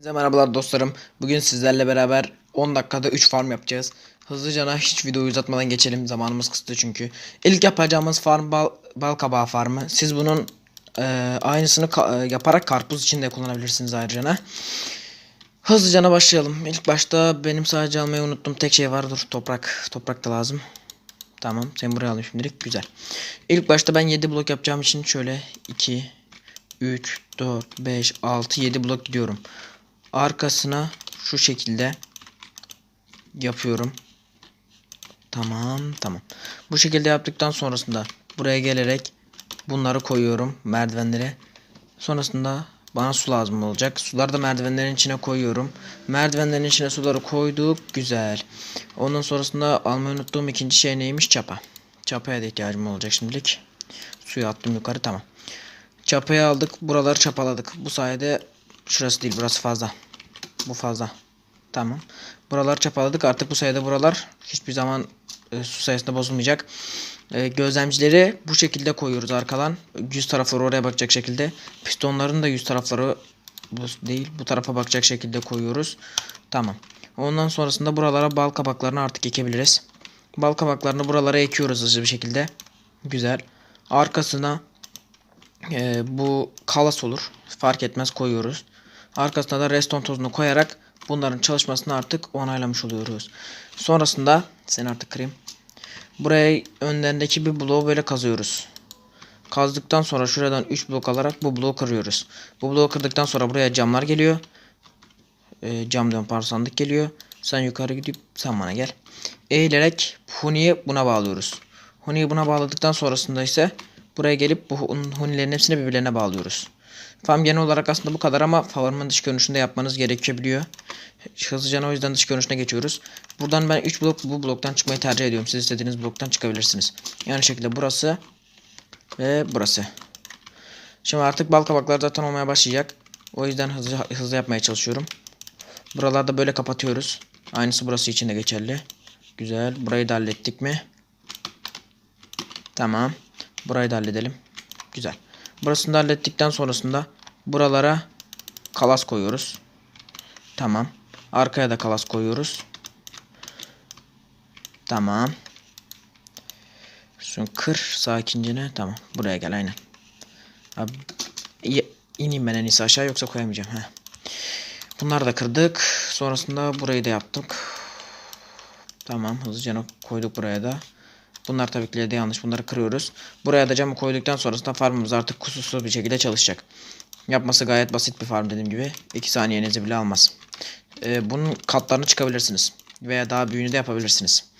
Herkese merhabalar dostlarım. Bugün sizlerle beraber 10 dakikada 3 farm yapacağız. Hızlıca hiç videoyu uzatmadan geçelim. Zamanımız kısıtlı çünkü. İlk yapacağımız farm bal, bal kabağı farmı. Siz bunun e, aynısını ka- e, yaparak karpuz için de kullanabilirsiniz ayrıca. Hızlıca başlayalım. İlk başta benim sadece almayı unuttum. Tek şey var. Dur toprak. Toprak da lazım. Tamam. Sen buraya alayım şimdilik. Güzel. İlk başta ben 7 blok yapacağım için şöyle 2, 3, 4, 5, 6, 7 blok gidiyorum. Arkasına şu şekilde yapıyorum. Tamam tamam. Bu şekilde yaptıktan sonrasında buraya gelerek bunları koyuyorum merdivenlere. Sonrasında bana su lazım olacak. Suları da merdivenlerin içine koyuyorum. Merdivenlerin içine suları koyduk. Güzel. Ondan sonrasında almayı unuttuğum ikinci şey neymiş? Çapa. Çapaya da ihtiyacım olacak şimdilik. Suyu attım yukarı tamam. Çapayı aldık. Buraları çapaladık. Bu sayede şurası değil burası fazla. Bu fazla. Tamam. Buraları çapaladık. Artık bu sayede buralar hiçbir zaman e, su sayısında bozulmayacak. E, gözlemcileri bu şekilde koyuyoruz arkadan. Yüz tarafları oraya bakacak şekilde. Pistonların da yüz tarafları bu değil bu tarafa bakacak şekilde koyuyoruz. Tamam. Ondan sonrasında buralara bal kabaklarını artık ekebiliriz. Bal kabaklarını buralara ekiyoruz hızlı bir şekilde. Güzel. Arkasına e, bu kalas olur. Fark etmez koyuyoruz. Arkasına da reston tozunu koyarak bunların çalışmasını artık onaylamış oluyoruz. Sonrasında sen artık kırayım. Buraya öndendeki bir bloğu böyle kazıyoruz. Kazdıktan sonra şuradan 3 blok alarak bu bloğu kırıyoruz. Bu bloğu kırdıktan sonra buraya camlar geliyor. E, cam diyorum pardon sandık geliyor. Sen yukarı gidip sen bana gel. Eğilerek huniyi buna bağlıyoruz. Huniyi buna bağladıktan sonrasında ise buraya gelip bu hun- hunilerin hepsini birbirlerine bağlıyoruz. Farm genel olarak aslında bu kadar ama farmın dış görünüşünde yapmanız gerekebiliyor. Hızlıca o yüzden dış görünüşüne geçiyoruz. Buradan ben 3 blok bu bloktan çıkmayı tercih ediyorum. Siz istediğiniz bloktan çıkabilirsiniz. Yani şekilde burası ve burası. Şimdi artık bal kabaklar zaten olmaya başlayacak. O yüzden hızlı hızlı yapmaya çalışıyorum. Buralarda böyle kapatıyoruz. Aynısı burası için de geçerli. Güzel. Burayı da hallettik mi? Tamam. Burayı da halledelim. Güzel. Burasını da hallettikten sonrasında buralara kalas koyuyoruz. Tamam. Arkaya da kalas koyuyoruz. Tamam. Şunu kır sakincine. Tamam. Buraya gel aynen. Abi, ineyim ben en iyisi aşağı yoksa koyamayacağım. Heh. Bunları da kırdık. Sonrasında burayı da yaptık. Tamam hızlıca koyduk buraya da. Bunlar tabii ki de yanlış. Bunları kırıyoruz. Buraya da camı koyduktan sonrasında farmımız artık kusursuz bir şekilde çalışacak. Yapması gayet basit bir farm dediğim gibi. 2 saniyenizi bile almaz. Ee, bunun katlarını çıkabilirsiniz. Veya daha büyüğünü de yapabilirsiniz.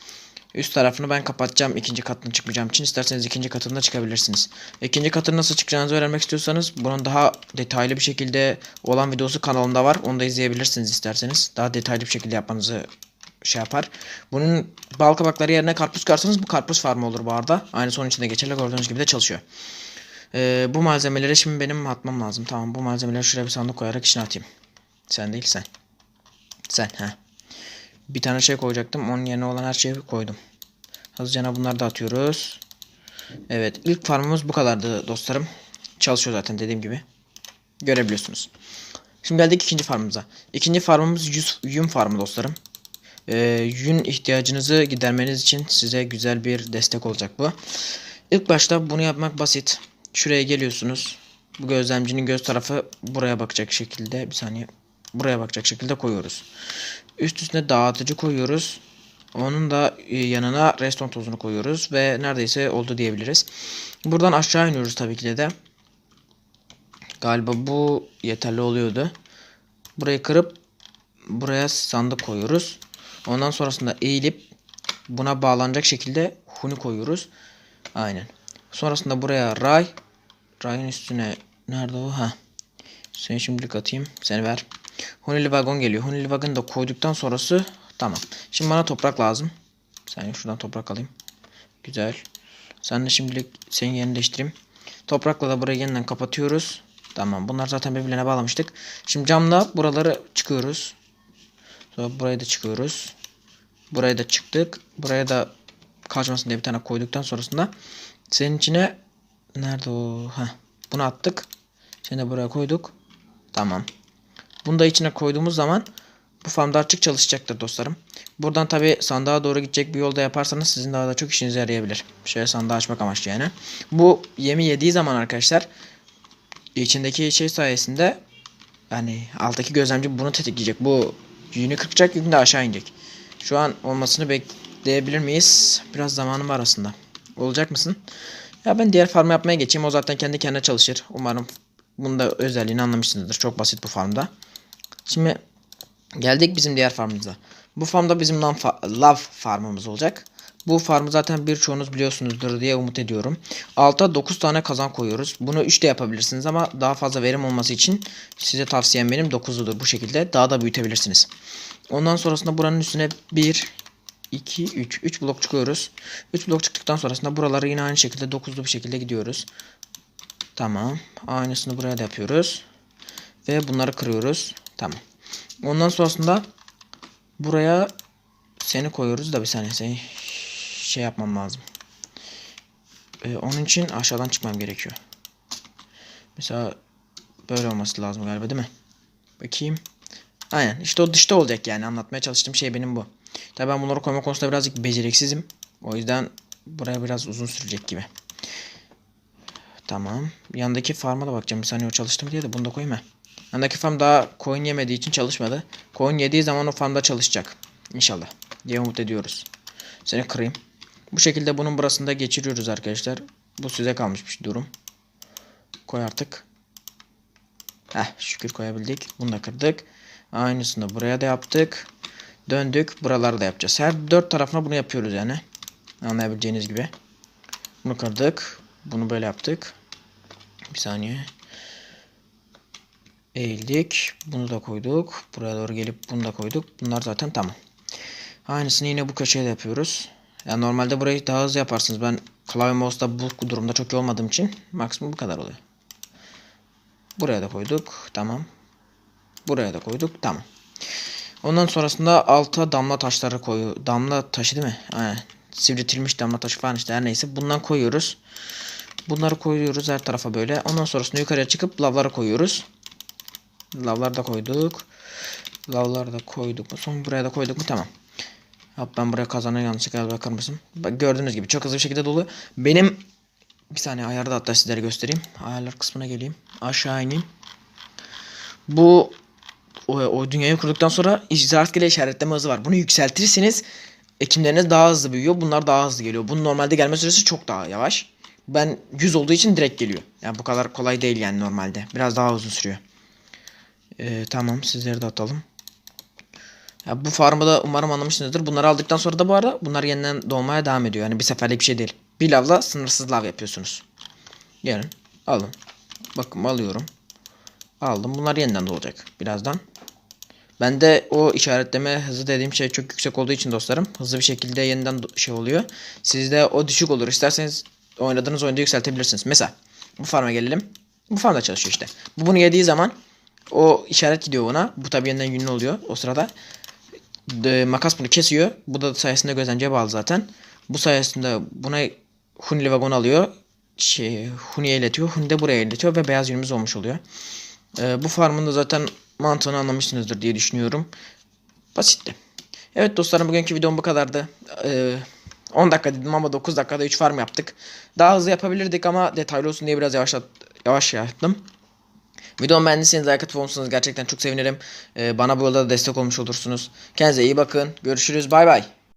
Üst tarafını ben kapatacağım. ikinci katını çıkmayacağım için. isterseniz ikinci katında çıkabilirsiniz. İkinci katını nasıl çıkacağınızı öğrenmek istiyorsanız bunun daha detaylı bir şekilde olan videosu kanalımda var. Onu da izleyebilirsiniz isterseniz. Daha detaylı bir şekilde yapmanızı şey yapar. Bunun bal kabakları yerine karpuz karsanız bu karpuz farmı olur bu arada. Aynı son içinde geçerli gördüğünüz gibi de çalışıyor. Ee, bu malzemeleri şimdi benim atmam lazım. Tamam bu malzemeleri şuraya bir sandık koyarak içine atayım. Sen değil sen. Sen ha. Bir tane şey koyacaktım. Onun yerine olan her şeyi koydum. Hızlıca bunları da atıyoruz. Evet ilk farmımız bu kadardı dostlarım. Çalışıyor zaten dediğim gibi. Görebiliyorsunuz. Şimdi geldik ikinci farmımıza. İkinci farmımız yün farmı dostlarım. Ee, yün ihtiyacınızı gidermeniz için size güzel bir destek olacak bu. İlk başta bunu yapmak basit. Şuraya geliyorsunuz. Bu gözlemcinin göz tarafı buraya bakacak şekilde bir saniye buraya bakacak şekilde koyuyoruz. Üst üstüne dağıtıcı koyuyoruz. Onun da e, yanına reston tozunu koyuyoruz ve neredeyse oldu diyebiliriz. Buradan aşağı iniyoruz tabii ki de. Galiba bu yeterli oluyordu. Burayı kırıp buraya sandık koyuyoruz. Ondan sonrasında eğilip buna bağlanacak şekilde huni koyuyoruz. Aynen. Sonrasında buraya ray. Rayın üstüne nerede o? Ha. Seni şimdilik atayım. Seni ver. Hunili vagon geliyor. Hunili vagonu da koyduktan sonrası tamam. Şimdi bana toprak lazım. Sen şuradan toprak alayım. Güzel. Sen de şimdilik senin yerini. Toprakla da burayı yeniden kapatıyoruz. Tamam. Bunlar zaten birbirine bağlamıştık. Şimdi camla buraları çıkıyoruz. Sonra burayı da çıkıyoruz. Buraya da çıktık. Buraya da kaçmasın diye bir tane koyduktan sonrasında senin içine nerede o? Heh. Bunu attık. De buraya koyduk. Tamam. Bunu da içine koyduğumuz zaman bu farmda açık çalışacaktır dostlarım. Buradan tabi sandığa doğru gidecek bir yolda yaparsanız sizin daha da çok işinize yarayabilir. Şöyle sandığı açmak amaçlı yani. Bu yemi yediği zaman arkadaşlar içindeki şey sayesinde yani alttaki gözlemci bunu tetikleyecek. Bu yünü kırpacak yükünü de aşağı inecek. Şu an olmasını bekleyebilir miyiz? Biraz zamanım var aslında. Olacak mısın? Ya ben diğer farm yapmaya geçeyim. O zaten kendi kendine çalışır. Umarım bunda özelliğini anlamışsınızdır. Çok basit bu farmda. Şimdi geldik bizim diğer farmımıza. Bu farmda bizim lav farmımız olacak. Bu farmı zaten birçoğunuz biliyorsunuzdur diye umut ediyorum. Alta 9 tane kazan koyuyoruz. Bunu 3 de yapabilirsiniz ama daha fazla verim olması için size tavsiyem benim 9'ludur bu şekilde. Daha da büyütebilirsiniz. Ondan sonrasında buranın üstüne 1, 2, 3. 3 blok çıkıyoruz. 3 blok çıktıktan sonrasında buraları yine aynı şekilde 9'lu bir şekilde gidiyoruz. Tamam. Aynısını buraya da yapıyoruz. Ve bunları kırıyoruz. Tamam. Ondan sonrasında buraya seni koyuyoruz da bir saniye seni şey yapmam lazım. Ee, onun için aşağıdan çıkmam gerekiyor. Mesela böyle olması lazım galiba değil mi? Bakayım. Aynen işte o dışta olacak yani anlatmaya çalıştığım şey benim bu. Tabii ben bunları koyma konusunda birazcık beceriksizim. O yüzden buraya biraz uzun sürecek gibi. Tamam. Yandaki farma da bakacağım. Bir saniye o çalıştı mı diye de bunu da koyayım. ha. Yandaki farm daha coin yemediği için çalışmadı. Coin yediği zaman o farmda çalışacak. İnşallah. Diye umut ediyoruz. Seni kırayım. Bu şekilde bunun burasında geçiriyoruz arkadaşlar. Bu size kalmış bir durum. Koy artık. Heh şükür koyabildik. Bunu da kırdık. Aynısını buraya da yaptık. Döndük. Buraları da yapacağız. Her dört tarafına bunu yapıyoruz yani. Anlayabileceğiniz gibi. Bunu kırdık. Bunu böyle yaptık. Bir saniye. Eğildik. Bunu da koyduk. Buraya doğru gelip bunu da koyduk. Bunlar zaten tamam. Aynısını yine bu köşeye de yapıyoruz. Yani normalde burayı daha hızlı yaparsınız. Ben klavye mouse'da bu durumda çok iyi olmadığım için maksimum bu kadar oluyor. Buraya da koyduk. Tamam. Buraya da koyduk. Tamam. Ondan sonrasında alta damla taşları koyu. Damla taşı değil mi? Aynen. Sivriltilmiş damla taşı falan işte her neyse. Bundan koyuyoruz. Bunları koyuyoruz her tarafa böyle. Ondan sonrasında yukarıya çıkıp lavları koyuyoruz. Lavları da koyduk. Lavları da koyduk mu? Son buraya da koyduk mu? Tamam. Hop ben buraya kazana yanlışlıkla bakar mısın? Bak gördüğünüz gibi çok hızlı bir şekilde dolu. Benim bir saniye ayarı da hatta sizlere göstereyim. Ayarlar kısmına geleyim. Aşağı ineyim. Bu o, o dünyayı kurduktan sonra rastgele işaretleme hızı var. Bunu yükseltirseniz ekimleriniz daha hızlı büyüyor. Bunlar daha hızlı geliyor. Bunun normalde gelme süresi çok daha yavaş. Ben 100 olduğu için direkt geliyor. Yani bu kadar kolay değil yani normalde. Biraz daha uzun sürüyor. Ee, tamam sizleri de atalım. Ya bu farmı da umarım anlamışsınızdır. Bunları aldıktan sonra da bu arada bunlar yeniden doğmaya devam ediyor. Yani bir seferlik bir şey değil. Bir lavla sınırsız lav yapıyorsunuz. Gelin alın. Bakın alıyorum. Aldım. Bunlar yeniden doğacak birazdan. Ben de o işaretleme hızı dediğim şey çok yüksek olduğu için dostlarım hızlı bir şekilde yeniden şey oluyor. Sizde o düşük olur. İsterseniz oynadığınız oyunda yükseltebilirsiniz. Mesela bu farma gelelim. Bu farmda çalışıyor işte. Bu bunu yediği zaman o işaret gidiyor buna. Bu tabi yeniden yünlü oluyor o sırada. De, makas bunu kesiyor. Bu da sayesinde gözlemciye bağlı zaten. Bu sayesinde buna Hunili vagon alıyor. Şey, Huni'ye iletiyor. Huni de buraya iletiyor ve beyaz yünümüz olmuş oluyor. Ee, bu farmın da zaten mantığını anlamışsınızdır diye düşünüyorum. Basitti. Evet dostlarım bugünkü videom bu kadardı. Ee, 10 dakika dedim ama 9 dakikada 3 farm yaptık. Daha hızlı yapabilirdik ama detaylı olsun diye biraz yavaş yavaş yaptım. Videomu beğendiyseniz like atıp olursanız gerçekten çok sevinirim. Ee, bana bu yolda da destek olmuş olursunuz. Kendinize iyi bakın. Görüşürüz. Bay bay.